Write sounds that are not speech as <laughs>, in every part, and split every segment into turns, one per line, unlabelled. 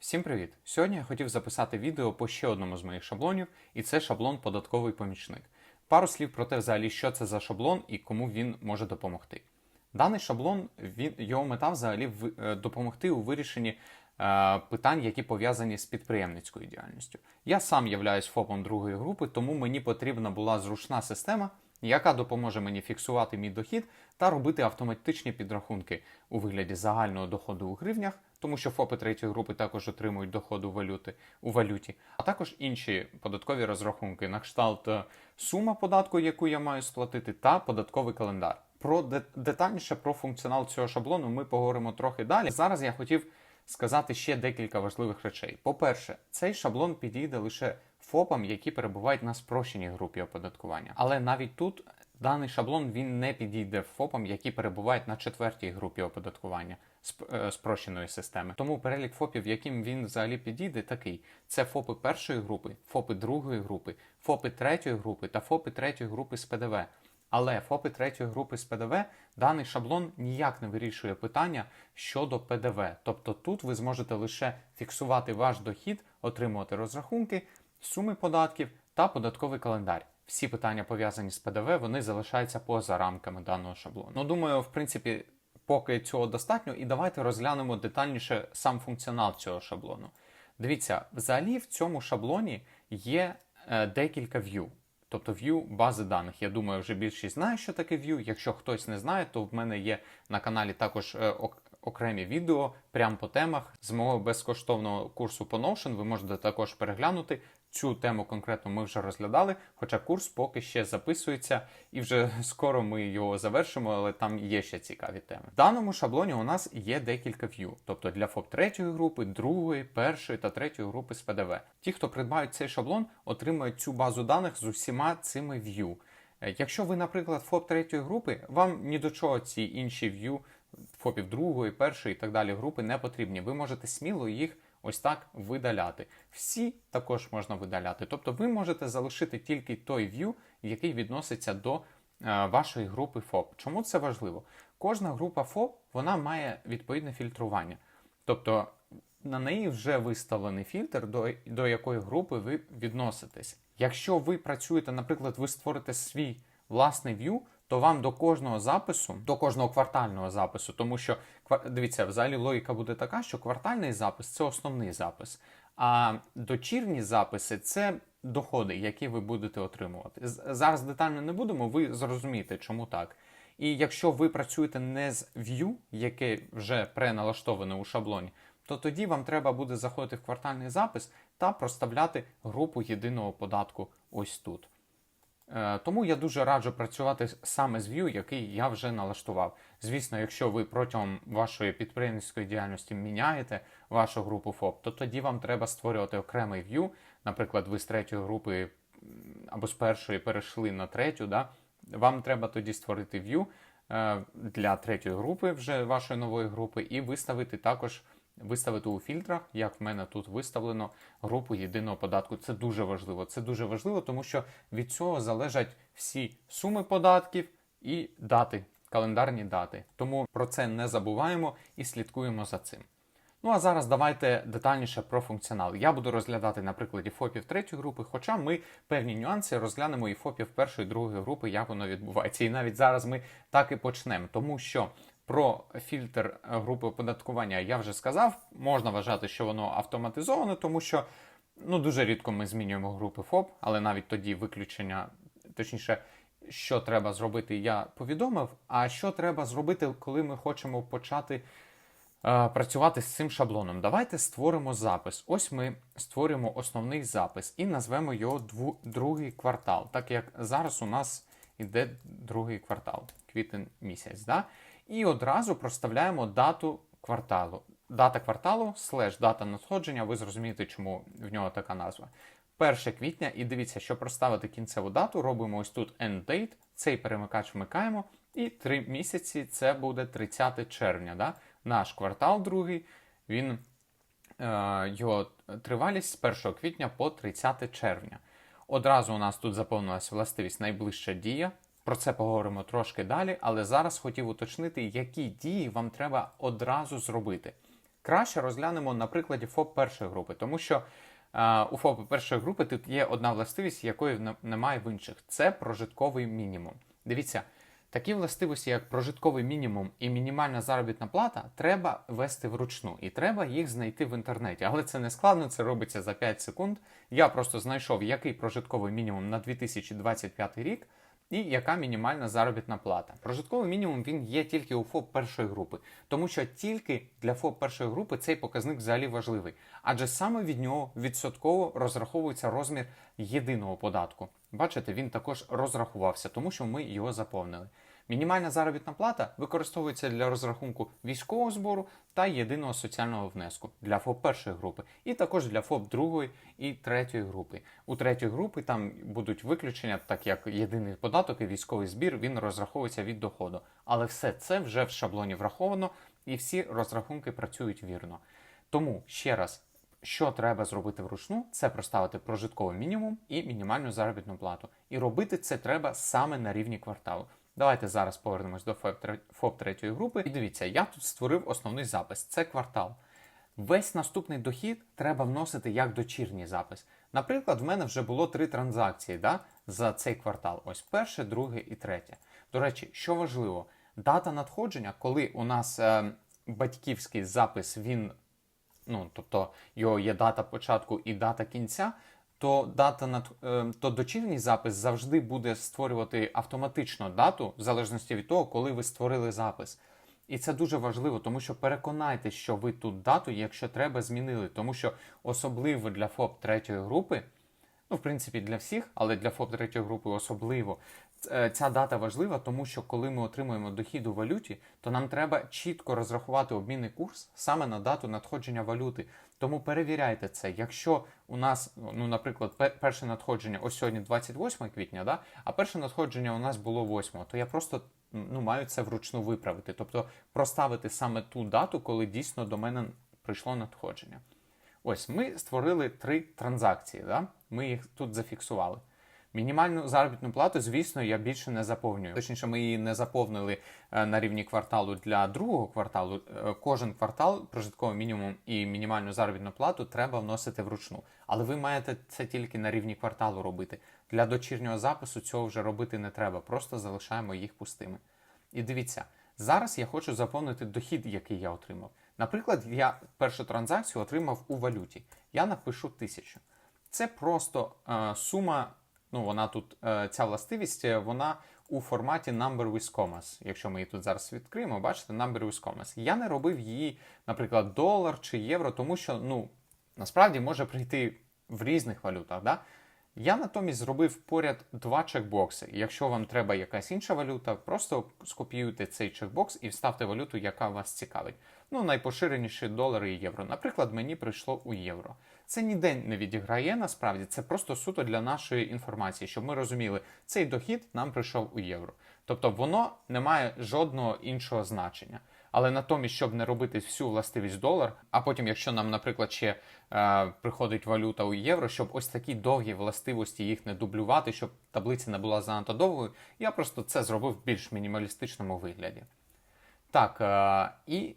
Всім привіт! Сьогодні я хотів записати відео по ще одному з моїх шаблонів, і це шаблон податковий помічник. Пару слів про те, взагалі, що це за шаблон і кому він може допомогти. Даний шаблон, він, його мета взагалі е, допомогти у вирішенні е, питань, які пов'язані з підприємницькою діяльністю. Я сам являюсь ФОПом другої групи, тому мені потрібна була зручна система, яка допоможе мені фіксувати мій дохід та робити автоматичні підрахунки у вигляді загального доходу у гривнях, тому що ФОПи третьої групи також отримують доходу валюти у валюті, а також інші податкові розрахунки на кшталт е, сума податку, яку я маю сплатити, та податковий календар. Про детальніше про функціонал цього шаблону ми поговоримо трохи далі. Зараз я хотів сказати ще декілька важливих речей. По-перше, цей шаблон підійде лише ФОПам, які перебувають на спрощеній групі оподаткування. Але навіть тут даний шаблон він не підійде ФОПам, які перебувають на четвертій групі оподаткування е, спрощеної системи. Тому перелік ФОПів, яким він взагалі підійде, такий: це ФОПи першої групи, ФОПи другої групи, ФОПи третьої групи та ФОПи третьої групи з ПДВ. Але ФОПи третьої групи з ПДВ даний шаблон ніяк не вирішує питання щодо ПДВ. Тобто тут ви зможете лише фіксувати ваш дохід, отримувати розрахунки, суми податків та податковий календар. Всі питання пов'язані з ПДВ, вони залишаються поза рамками даного шаблону. Ну, думаю, в принципі, поки цього достатньо, і давайте розглянемо детальніше сам функціонал цього шаблону. Дивіться, взагалі в цьому шаблоні є е, декілька view. Тобто view бази даних. Я думаю, вже більшість знає, що таке view. Якщо хтось не знає, то в мене є на каналі також е, ок- окремі відео прямо по темах з мого безкоштовного курсу по Notion. Ви можете також переглянути. Цю тему конкретно ми вже розглядали, хоча курс поки ще записується, і вже скоро ми його завершимо, але там є ще цікаві теми. В даному шаблоні у нас є декілька view, тобто для ФОП третьої групи, другої, першої та третьої групи з ПДВ. Ті, хто придбають цей шаблон, отримають цю базу даних з усіма цими view. Е, Якщо ви, наприклад, ФОП третьої групи, вам ні до чого ці інші view ФОПів другої, першої і так далі групи не потрібні. Ви можете сміло їх ось так видаляти. Всі також можна видаляти. Тобто ви можете залишити тільки той view, який відноситься до е, вашої групи ФОП. Чому це важливо? Кожна група ФОП вона має відповідне фільтрування. Тобто на неї вже виставлений фільтр, до, до якої групи ви відноситесь. Якщо ви працюєте, наприклад, ви створите свій власний view, то вам до кожного запису, до кожного квартального запису, тому що дивіться, взагалі логіка буде така, що квартальний запис це основний запис, а дочірні записи це доходи, які ви будете отримувати. Зараз детально не будемо, ви зрозумієте, чому так. І якщо ви працюєте не з view, яке вже преналаштоване у шаблоні, то тоді вам треба буде заходити в квартальний запис та проставляти групу єдиного податку ось тут. Е, Тому я дуже раджу працювати саме з Vue, який я вже налаштував. Звісно, якщо ви протягом вашої підприємницької діяльності міняєте вашу групу ФОП, то тоді вам треба створювати окремий Vue. Наприклад, ви з третьої групи або з першої перейшли на третю. Да? Вам треба тоді створити Vue е, для третьої групи, вже вашої нової групи, і виставити також виставити у фільтрах, як в мене тут виставлено, групу єдиного податку. Це дуже важливо. Це дуже важливо, тому що від цього залежать всі суми податків і дати, календарні дати. Тому про це не забуваємо і слідкуємо за цим. Ну а зараз давайте детальніше про функціонал. Я буду розглядати на прикладі ФОПів третьої групи, хоча ми певні нюанси розглянемо і ФОПів першої другої групи, як воно відбувається. І навіть зараз ми так і почнемо, тому що про фільтр е, групи оподаткування я вже сказав. Можна вважати, що воно автоматизоване, тому що ну дуже рідко ми змінюємо групи ФОП, але навіть тоді виключення, точніше, що треба зробити, я повідомив. А що треба зробити, коли ми хочемо почати е, працювати з цим шаблоном. Давайте створимо запис. Ось ми створюємо основний запис і назвемо його дву, другий квартал, так як зараз у нас іде другий квартал, квітень місяць. Да? І одразу проставляємо дату кварталу. Дата кварталу слеш дата надходження, ви зрозумієте, чому в нього така назва. 1 квітня, і дивіться, щоб проставити кінцеву дату, робимо ось тут end цей перемикач вмикаємо, і 3 місяці це буде 30 червня. Да? Наш квартал другий, він, е, його тривалість з 1 квітня по 30 червня. Одразу у нас тут заповнилась властивість найближча дія. Про це поговоримо трошки далі, але зараз хотів уточнити, які дії вам треба одразу зробити. Краще розглянемо на прикладі ФОП першої групи, тому що е, у ФОП першої групи тут є одна властивість, якої немає в інших. Це прожитковий мінімум. Дивіться, такі властивості, як прожитковий мінімум і мінімальна заробітна плата, треба вести вручну, і треба їх знайти в інтернеті. Але це не складно, це робиться за 5 секунд. Я просто знайшов, який прожитковий мінімум на 2025 рік. І яка мінімальна заробітна плата? Прожитковий мінімум він є тільки у ФОП першої групи, тому що тільки для ФОП першої групи цей показник взагалі важливий, адже саме від нього відсотково розраховується розмір єдиного податку. Бачите, він також розрахувався, тому що ми його заповнили. Мінімальна заробітна плата використовується для розрахунку військового збору та єдиного соціального внеску для ФОП першої групи, і також для ФОП другої і третьої групи. У третьої групи там будуть виключення, так як єдиний податок і військовий збір він розраховується від доходу. Але все це вже в шаблоні враховано, і всі розрахунки працюють вірно. Тому ще раз. Що треба зробити вручну, це проставити прожитковий мінімум і мінімальну заробітну плату. І робити це треба саме на рівні кварталу. Давайте зараз повернемось до ФОП тре- третьої групи. І дивіться, я тут створив основний запис. Це квартал. Весь наступний дохід треба вносити як дочірній запис. Наприклад, в мене вже було три транзакції да, за цей квартал. Ось перше, друге і третє. До речі, що важливо, дата надходження, коли у нас е, батьківський запис, він ну, тобто його є дата початку і дата кінця, то дата над е, то дочірній запис завжди буде створювати автоматично дату, в залежності від того, коли ви створили запис. І це дуже важливо, тому що переконайтесь, що ви тут дату, якщо треба, змінили. Тому що особливо для ФОП третьої групи, ну, в принципі, для всіх, але для ФОП третьої групи особливо. Е, Ця дата важлива, тому що коли ми отримуємо дохід у валюті, то нам треба чітко розрахувати обмінний курс саме на дату надходження валюти. Тому перевіряйте це. Якщо у нас, ну, наприклад, перше надходження ось сьогодні 28 квітня, да, а перше надходження у нас було 8, то я просто ну, маю це вручну виправити. Тобто проставити саме ту дату, коли дійсно до мене прийшло надходження. Ось ми створили три транзакції. Да? Ми їх тут зафіксували. Мінімальну заробітну плату, звісно, я більше не заповнюю. Точніше, ми її не заповнили е, на рівні кварталу для другого кварталу. Е, Кожен квартал прожитковий мінімум і мінімальну заробітну плату треба вносити вручну. Але ви маєте це тільки на рівні кварталу робити. Для дочірнього запису цього вже робити не треба, просто залишаємо їх пустими. І дивіться, зараз я хочу заповнити дохід, який я отримав. Наприклад, я першу транзакцію отримав у валюті. Я напишу тисячу. Це просто е, сума. Ну, вона тут, е, ця властивість, е, вона у форматі number with commas. Якщо ми її тут зараз відкриємо, бачите, number with commas. Я не робив її, наприклад, долар чи євро, тому що, ну, насправді може прийти в різних валютах. Да? Я натомість зробив поряд два чекбокси. Якщо вам треба якась інша валюта, просто скопіюйте цей чекбокс і вставте валюту, яка вас цікавить. Ну, найпоширеніші долари і євро. Наприклад, мені прийшло у євро. Це ніде не відіграє насправді, це просто суто для нашої інформації, щоб ми розуміли, цей дохід нам прийшов у євро. Тобто воно не має жодного іншого значення. Але натомість, щоб не робити всю властивість долар, а потім, якщо нам, наприклад, ще е, приходить валюта у євро, щоб ось такі довгі властивості їх не дублювати, щоб таблиця не була занадто довгою, я просто це зробив в більш мінімалістичному вигляді. Так, е, і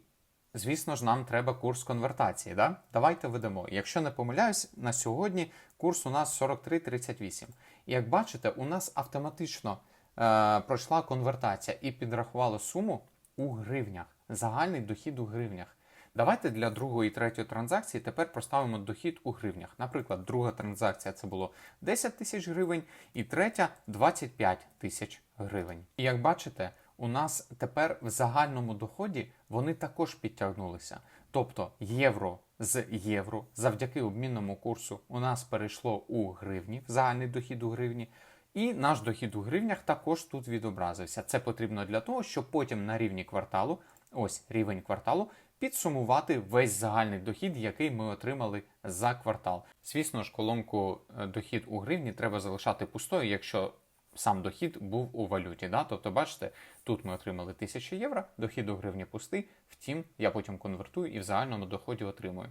звісно ж, нам треба курс конвертації. Да? Давайте ведемо. Якщо не помиляюсь, на сьогодні курс у нас 43,38. І як бачите, у нас автоматично е, пройшла конвертація і підрахувало суму у гривнях. Загальний дохід у гривнях. Давайте для другої і третьої транзакції тепер проставимо дохід у гривнях. Наприклад, друга транзакція це було 10 тисяч гривень, і третя 25 тисяч гривень. І як бачите, у нас тепер в загальному доході вони також підтягнулися. Тобто євро з євро завдяки обмінному курсу у нас перейшло у гривні, в загальний дохід у гривні. І наш дохід у гривнях також тут відобразився. Це потрібно для того, щоб потім на рівні кварталу, ось рівень кварталу, підсумувати весь загальний дохід, який ми отримали за квартал. Звісно ж, колонку е, дохід у гривні треба залишати пустою, якщо сам дохід був у валюті. Да? Тобто, бачите, тут ми отримали 1000 євро, дохід у гривні пустий, втім, я потім конвертую і в загальному доході отримую.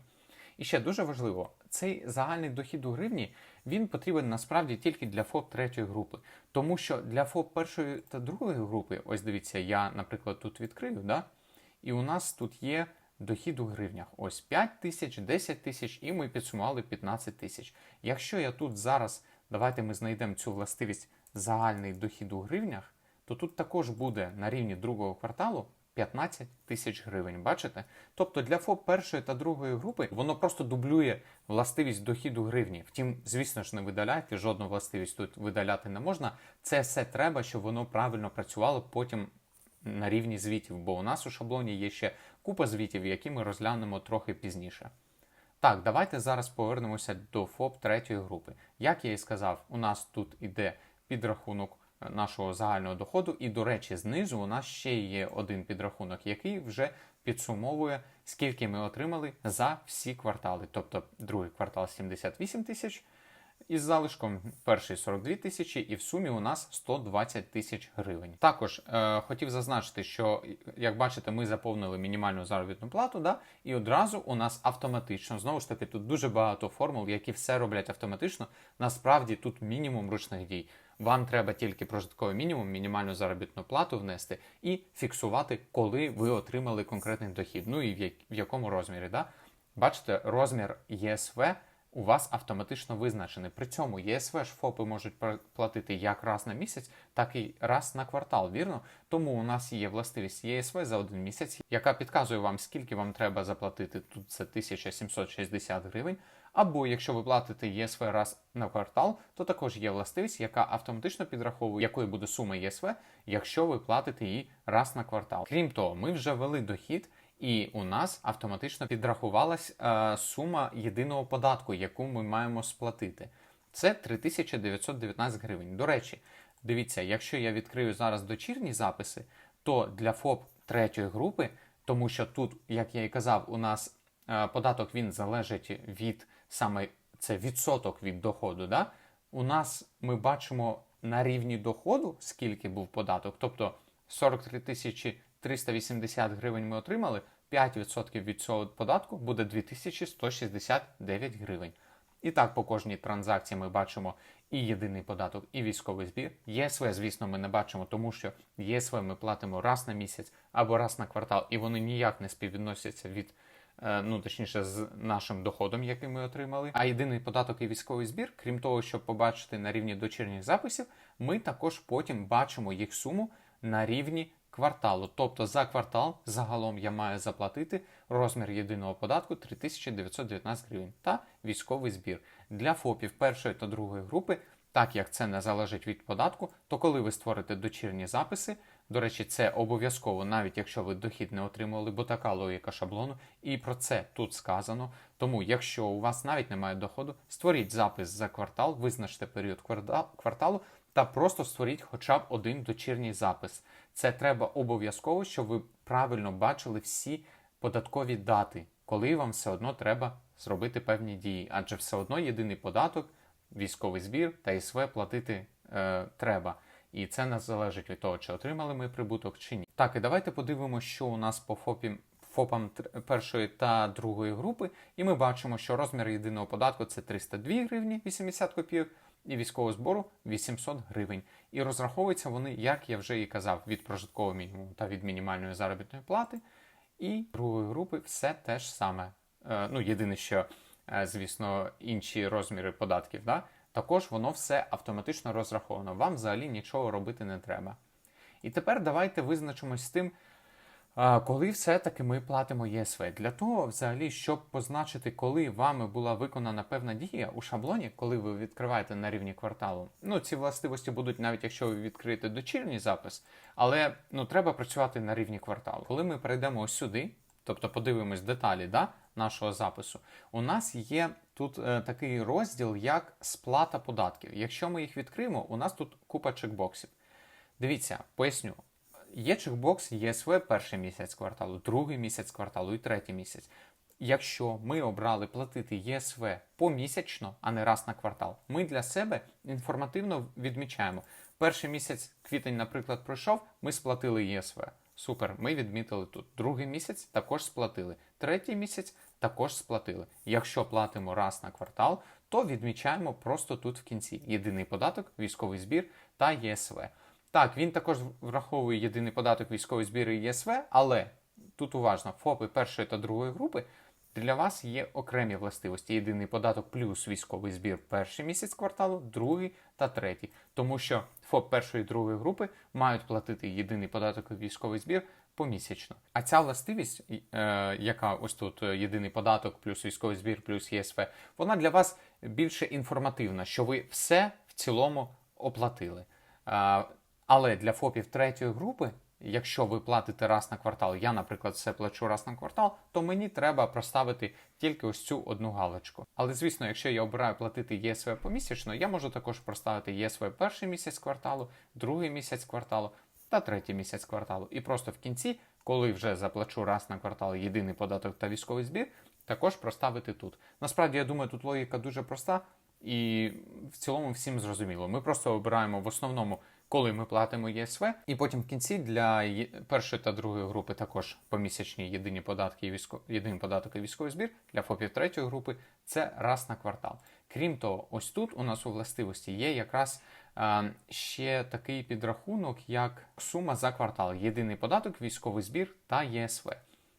І ще дуже важливо, цей загальний дохід у гривні він потрібен насправді тільки для ФОП третьої групи. Тому що для ФОП першої та другої групи, ось дивіться, я, наприклад, тут відкрию, да? і у нас тут є дохід у гривнях. Ось 5 тисяч, 10 тисяч, і ми підсумували 15 тисяч. Якщо я тут зараз, давайте ми знайдемо цю властивість загальний дохід у гривнях, то тут також буде на рівні другого кварталу 15 тисяч гривень. Бачите? Тобто для ФОП першої та другої групи воно просто дублює властивість дохіду гривні. Втім, звісно ж, не видаляйте, жодну властивість тут видаляти не можна. Це все треба, щоб воно правильно працювало потім на рівні звітів, бо у нас у шаблоні є ще купа звітів, які ми розглянемо трохи пізніше. Так, давайте зараз повернемося до ФОП третьої групи. Як я і сказав, у нас тут іде підрахунок е, нашого загального доходу, і, до речі, знизу у нас ще є один підрахунок, який вже підсумовує, скільки ми отримали за всі квартали. Тобто другий квартал 78 тисяч із залишком, перший 42 тисячі, і в сумі у нас 120 тисяч гривень. Також е, хотів зазначити, що як бачите, ми заповнили мінімальну заробітну плату, да, і одразу у нас автоматично знову ж таки тут дуже багато формул, які все роблять автоматично. Насправді тут мінімум ручних дій. Вам треба тільки прожитковий мінімум, мінімальну заробітну плату внести і фіксувати, коли ви отримали конкретний дохід. Ну і в, як, в якому розмірі. Да? Бачите, розмір ЄСВ у вас автоматично визначений. При цьому ЄСВ ж ФОПи можуть платити як раз на місяць, так і раз на квартал, вірно? Тому у нас є властивість ЄСВ за один місяць, яка підказує вам, скільки вам треба заплатити. Тут це 1760 гривень. Або якщо ви платите ЄСВ раз на квартал, то також є властивість, яка автоматично підраховує, якою буде сума ЄСВ, якщо ви платите її раз на квартал. Крім того, ми вже ввели дохід. І у нас автоматично підрахувалась е, сума єдиного податку, яку ми маємо сплатити. Це 3919 гривень. До речі, дивіться, якщо я відкрию зараз дочірні записи, то для ФОП третьої групи, тому що тут, як я і казав, у нас е, податок він залежить від саме це відсоток від доходу. Да? У нас ми бачимо на рівні доходу, скільки був податок, тобто 43 тисячі 380 гривень ми отримали, 5% від цього податку буде 2169 гривень. І так по кожній транзакції ми бачимо і єдиний податок, і військовий збір. ЄСВ, звісно, ми не бачимо, тому що ЄСВ ми платимо раз на місяць або раз на квартал, і вони ніяк не співвідносяться від, е, ну точніше, з нашим доходом, який ми отримали. А єдиний податок і військовий збір, крім того, щоб побачити на рівні дочірніх записів, ми також потім бачимо їх суму на рівні кварталу. Тобто за квартал загалом я маю заплатити розмір єдиного податку 3919 гривень та військовий збір. Для ФОПів першої та другої групи, так як це не залежить від податку, то коли ви створите дочірні записи, до речі, це обов'язково, навіть якщо ви дохід не отримували, бо така логіка шаблону, і про це тут сказано. Тому, якщо у вас навіть немає доходу, створіть запис за квартал, визначте період кварта- кварталу та просто створіть хоча б один дочірній запис. Це треба обов'язково, щоб ви правильно бачили всі податкові дати, коли вам все одно треба зробити певні дії, адже все одно єдиний податок, військовий збір та ІСВ платити е, треба. І це не залежить від того, чи отримали ми прибуток чи ні. Так, і давайте подивимося, що у нас по ФОПі, ФОПам першої та другої групи. І ми бачимо, що розмір єдиного податку це 302 гривні 80 копійок, і військового збору 800 гривень. І розраховуються вони, як я вже і казав, від прожиткового мінімуму та від мінімальної заробітної плати. І другої групи все те ж саме. Е, ну, єдине, що, е, звісно, інші розміри податків, да? також воно все автоматично розраховано. Вам взагалі нічого робити не треба. І тепер давайте визначимось з тим, коли все-таки ми платимо ЄСВ. Для того, взагалі, щоб позначити, коли вами була виконана певна дія у шаблоні, коли ви відкриваєте на рівні кварталу. Ну, ці властивості будуть навіть якщо ви відкриєте дочірній запис, але ну, треба працювати на рівні кварталу. Коли ми перейдемо ось сюди, тобто подивимось деталі да, нашого запису, у нас є тут е, такий розділ, як сплата податків. Якщо ми їх відкриємо, у нас тут купа чекбоксів. Дивіться, поясню. Є чекбокс ЄСВ перший місяць кварталу, другий місяць кварталу і третій місяць. Якщо ми обрали платити ЄСВ помісячно, а не раз на квартал, ми для себе інформативно відмічаємо. Перший місяць квітень, наприклад, пройшов, ми сплатили ЄСВ. Супер, ми відмітили тут. Другий місяць також сплатили. Третій місяць також сплатили. Якщо платимо раз на квартал, то відмічаємо просто тут в кінці єдиний податок, військовий збір та ЄСВ. Так, він також враховує єдиний податок, військовий збір і ЄСВ, але тут уважно, ФОПи першої та другої групи для вас є окремі властивості. Єдиний податок плюс військовий збір перший місяць кварталу, другий та третій. Тому що ФОП першої і другої групи мають платити єдиний податок військовий збір помісячно. А ця властивість, е, яка ось тут е, єдиний податок, плюс військовий збір, плюс ЄСВ, вона для вас більше інформативна, що ви все в цілому оплатили. Але для ФОПів третьої групи, якщо ви платите раз на квартал, я, наприклад, все плачу раз на квартал, то мені треба проставити тільки ось цю одну галочку. Але звісно, якщо я обираю платити ЄСВ помісячно, я можу також проставити ЄСВ перший місяць кварталу, другий місяць кварталу та третій місяць кварталу. І просто в кінці, коли вже заплачу раз на квартал єдиний податок та військовий збір, також проставити тут. Насправді, я думаю, тут логіка дуже проста і в цілому всім зрозуміло. Ми просто обираємо в основному, коли ми платимо ЄСВ, і потім в кінці для першої та другої групи також помісячні єдині податки і військо... єдиний податок і військовий збір. Для ФОПів третьої групи це раз на квартал. Крім того, ось тут у нас у властивості є якраз а, ще такий підрахунок, як сума за квартал, єдиний податок, військовий збір та ЄСВ.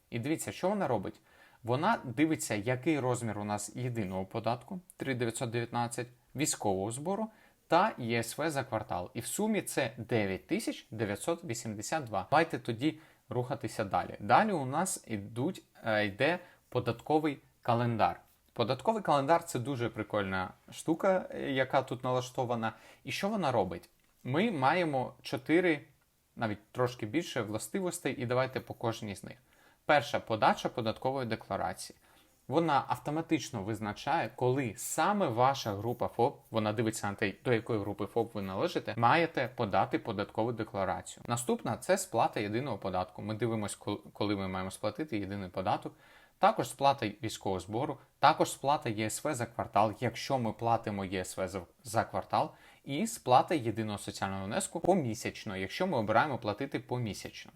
І дивіться, що вона робить. Вона дивиться, який розмір у нас єдиного податку 3919, військового збору та ЄСВ за квартал. І в сумі це 9982. Давайте тоді рухатися далі. Далі у нас ідуть, е, йде податковий календар. Податковий календар це дуже прикольна штука, яка тут налаштована. І що вона робить? Ми маємо чотири, навіть трошки більше властивостей, і давайте по кожній з них. Перша подача податкової декларації. Вона автоматично визначає, коли саме ваша група ФОП, вона дивиться на те, до якої групи ФОП ви належите, маєте подати податкову декларацію. Наступна це сплата єдиного податку. Ми дивимося, коли ми маємо сплатити єдиний податок. Також сплата військового збору, також сплата ЄСВ за квартал, якщо ми платимо ЄСВ за, квартал, і сплата єдиного соціального внеску помісячно, якщо ми обираємо платити помісячно.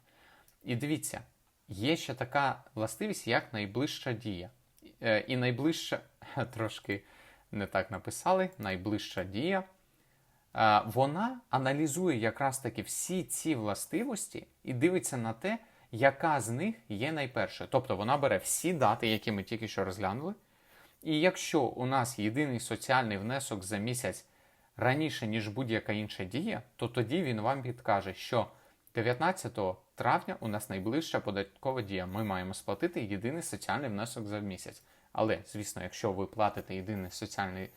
І дивіться, є ще така властивість, як найближча дія. Е, І найближча, <laughs> трошки не так написали, найближча дія. е, Вона аналізує якраз таки всі ці властивості і дивиться на те, яка з них є найпершою. Тобто вона бере всі дати, які ми тільки що розглянули. І якщо у нас єдиний соціальний внесок за місяць раніше, ніж будь-яка інша дія, то тоді він вам підкаже, що 19 травня у нас найближча податкова дія. Ми маємо сплатити єдиний соціальний внесок за місяць. Але, звісно, якщо ви платите єдиний соціальний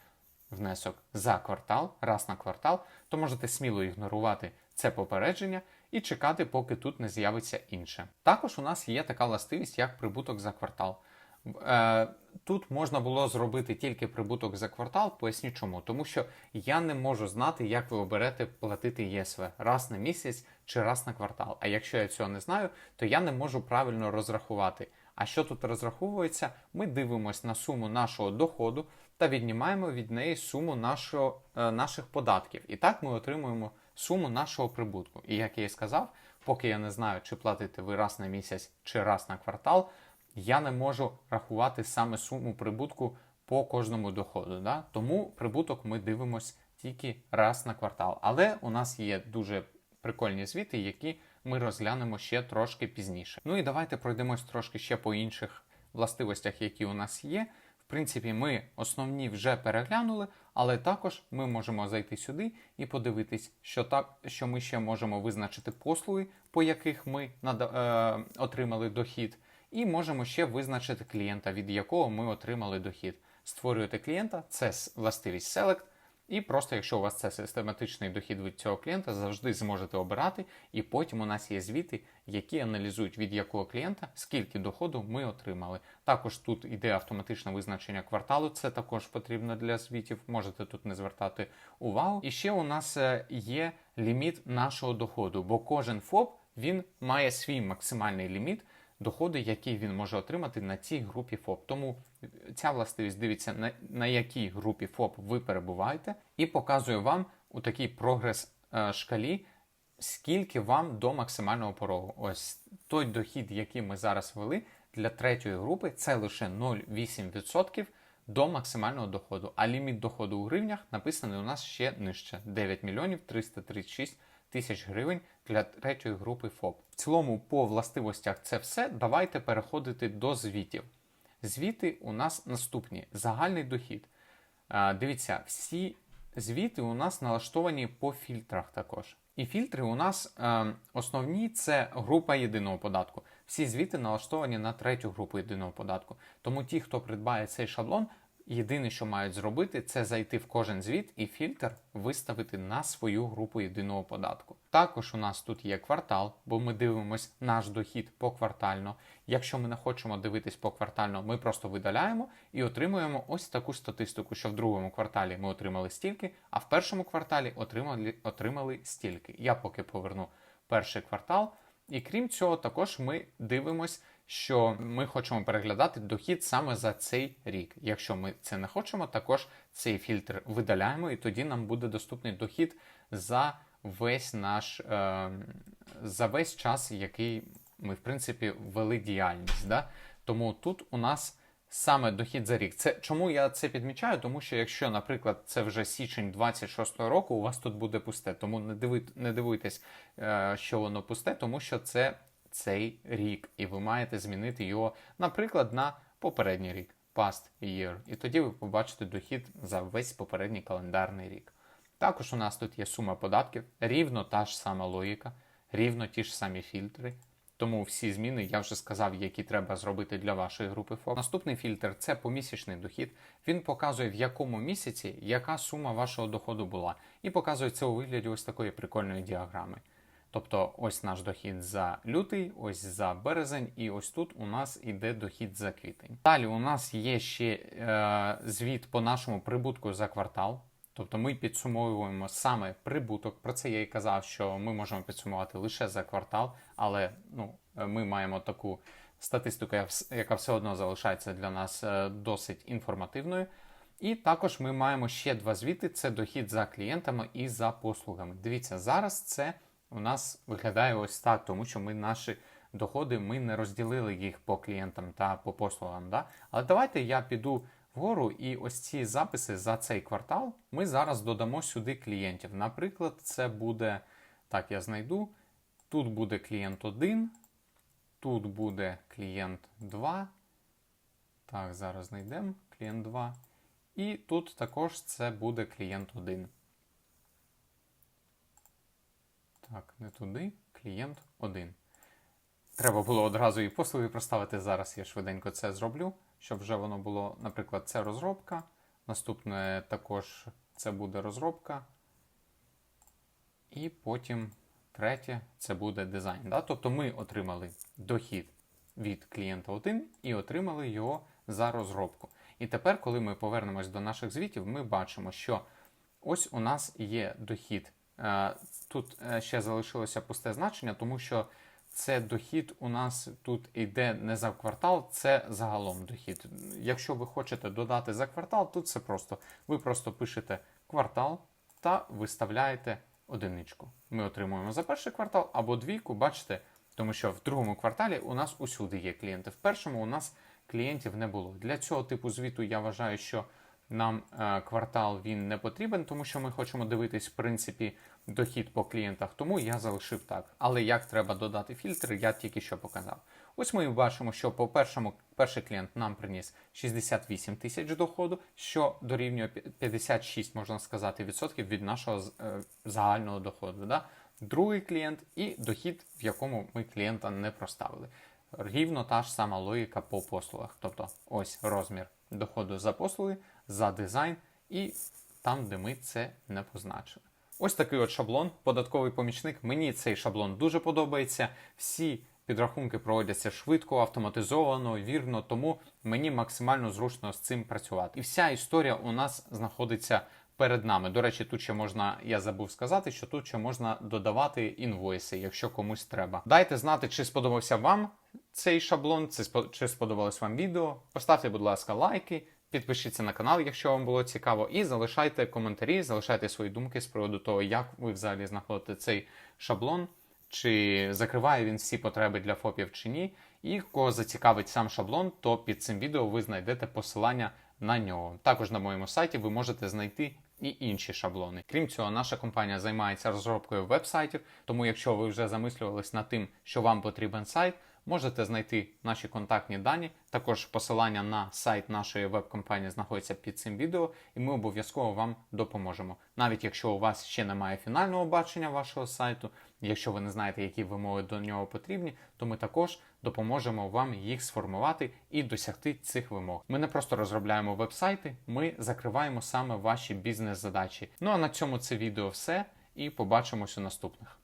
внесок за квартал, раз на квартал, то можете сміло ігнорувати це попередження і чекати, поки тут не з'явиться інше. Також у нас є така властивість, як прибуток за квартал. Е, Тут можна було зробити тільки прибуток за квартал, поясню чому. Тому що я не можу знати, як ви оберете платити ЄСВ раз на місяць чи раз на квартал. А якщо я цього не знаю, то я не можу правильно розрахувати. А що тут розраховується? Ми дивимося на суму нашого доходу та віднімаємо від неї суму нашого, е, наших податків. І так ми отримуємо суму нашого прибутку. І як я і сказав, поки я не знаю, чи платите ви раз на місяць чи раз на квартал, я не можу рахувати саме суму прибутку по кожному доходу. Да? Тому прибуток ми дивимося тільки раз на квартал. Але у нас є дуже прикольні звіти, які ми розглянемо ще трошки пізніше. Ну і давайте пройдемось трошки ще по інших властивостях, які у нас є. В принципі, ми основні вже переглянули, але також ми можемо зайти сюди і подивитись, що так, що ми ще можемо визначити послуги, по яких ми нада, е, отримали дохід, і можемо ще визначити клієнта, від якого ми отримали дохід. Створюєте клієнта, це властивість Select, і просто, якщо у вас це систематичний дохід від цього клієнта, завжди зможете обирати. І потім у нас є звіти, які аналізують від якого клієнта, скільки доходу ми отримали. Також тут йде автоматичне визначення кварталу, це також потрібно для звітів. Можете тут не звертати увагу. І ще у нас е, є ліміт нашого доходу, бо кожен ФОП він має свій максимальний ліміт доходу, який він може отримати на цій групі ФОП. Тому ця властивість дивиться на, на якій групі ФОП ви перебуваєте, і показує вам у такій прогрес е, шкалі, скільки вам до максимального порогу. Ось той дохід, який ми зараз ввели для третьої групи, це лише 0,8% до максимального доходу. А ліміт доходу у гривнях написаний у нас ще нижче 9 мільйонів 336 тисяч гривень для третьої групи ФОП. В цілому, по властивостях це все. Давайте переходити до звітів. Звіти у нас наступні: загальний дохід. Дивіться, всі звіти у нас налаштовані по фільтрах також. І фільтри у нас е, основні це група єдиного податку. Всі звіти налаштовані на третю групу єдиного податку. Тому ті, хто придбає цей шаблон, єдине, що мають зробити, це зайти в кожен звіт і фільтр виставити на свою групу єдиного податку. Також у нас тут є квартал, бо ми дивимось наш дохід поквартально. Якщо ми не хочемо дивитись поквартально, ми просто видаляємо і отримуємо ось таку статистику, що в другому кварталі ми отримали стільки, а в першому кварталі отримали, отримали стільки. Я поки поверну перший квартал. І крім цього, також ми дивимось, що ми хочемо переглядати дохід саме за цей рік. Якщо ми це не хочемо, також цей фільтр видаляємо, і тоді нам буде доступний дохід за весь наш е, за весь час, який ми, в принципі, ввели діяльність. Да? Тому тут у нас саме дохід за рік. Це чому я це підмічаю? Тому що якщо, наприклад, це вже січень 26-го року, у вас тут буде пусте. Тому не дивуй, не дивуйтесь, е, що воно пусте, тому що це цей рік, і ви маєте змінити його, наприклад, на попередній рік, past year. І тоді ви побачите дохід за весь попередній календарний рік. Також у нас тут є сума податків, рівно та ж сама логіка, рівно ті ж самі фільтри. Тому всі зміни я вже сказав, які треба зробити для вашої групи ФОП. Наступний фільтр це помісячний дохід. Він показує, в якому місяці яка сума вашого доходу була, і показує це у вигляді ось такої прикольної діаграми. Тобто, ось наш дохід за лютий, ось за березень, і ось тут у нас іде дохід за квітень. Далі у нас є ще е, звіт по нашому прибутку за квартал. Тобто ми підсумовуємо саме прибуток. Про це я і казав, що ми можемо підсумувати лише за квартал, але ну, ми маємо таку статистику, яка все одно залишається для нас е, досить інформативною. І також ми маємо ще два звіти: це дохід за клієнтами і за послугами. Дивіться, зараз це у нас виглядає ось так, тому що ми наші доходи ми не розділили їх по клієнтам та по послугам. Да? Але давайте я піду вгору і ось ці записи за цей квартал ми зараз додамо сюди клієнтів. Наприклад, це буде, так, я знайду. Тут буде клієнт 1, тут буде клієнт 2. Так, зараз знайдемо клієнт 2. І тут також це буде клієнт 1. Так, не туди, клієнт 1. Треба було одразу і послуги проставити. Зараз я швиденько це зроблю, щоб вже воно було, наприклад, це розробка. Наступне також це буде розробка. І потім третє це буде дизайн. Да? Тобто ми отримали дохід від клієнта 1 і отримали його за розробку. І тепер, коли ми повернемось до наших звітів, ми бачимо, що ось у нас є дохід. Е, Тут е, ще залишилося пусте значення, тому що це дохід у нас тут йде не за квартал, це загалом дохід. Якщо ви хочете додати за квартал, тут це просто. Ви просто пишете квартал та виставляєте одиничку. Ми отримуємо за перший квартал або двійку, бачите, тому що в другому кварталі у нас усюди є клієнти. В першому у нас клієнтів не було. Для цього типу звіту я вважаю, що нам е, квартал він не потрібен, тому що ми хочемо дивитись, в принципі, дохід по клієнтах. Тому я залишив так. Але як треба додати фільтри, я тільки що показав. Ось ми бачимо, що по першому перший клієнт нам приніс 68 тисяч доходу, що дорівнює 56, можна сказати, відсотків від нашого е, загального доходу. Да? Другий клієнт і дохід, в якому ми клієнта не проставили. Рівно та ж сама логіка по послугах. Тобто ось розмір доходу за послуги, за дизайн і там, де ми це не позначили. Ось такий от шаблон, податковий помічник. Мені цей шаблон дуже подобається. Всі підрахунки проводяться швидко, автоматизовано, вірно, тому мені максимально зручно з цим працювати. І вся історія у нас знаходиться перед нами. До речі, тут ще можна, я забув сказати, що тут ще можна додавати інвойси, якщо комусь треба. Дайте знати, чи сподобався вам цей шаблон, чи сподобалось вам відео. Поставте, будь ласка, лайки. Підпишіться на канал, якщо вам було цікаво, і залишайте коментарі, залишайте свої думки з приводу того, як ви взагалі знаходите цей шаблон, чи закриває він всі потреби для ФОПів чи ні. І кого зацікавить сам шаблон, то під цим відео ви знайдете посилання на нього. Також на моєму сайті ви можете знайти і інші шаблони. Крім цього, наша компанія займається розробкою веб-сайтів, тому якщо ви вже замислювались над тим, що вам потрібен сайт, можете знайти наші контактні дані. Також посилання на сайт нашої веб-компанії знаходиться під цим відео, і ми обов'язково вам допоможемо. Навіть якщо у вас ще немає фінального бачення вашого сайту, якщо ви не знаєте, які вимоги до нього потрібні, то ми також допоможемо вам їх сформувати і досягти цих вимог. Ми не просто розробляємо веб-сайти, ми закриваємо саме ваші бізнес-задачі. Ну а на цьому це відео все, і побачимось у наступних.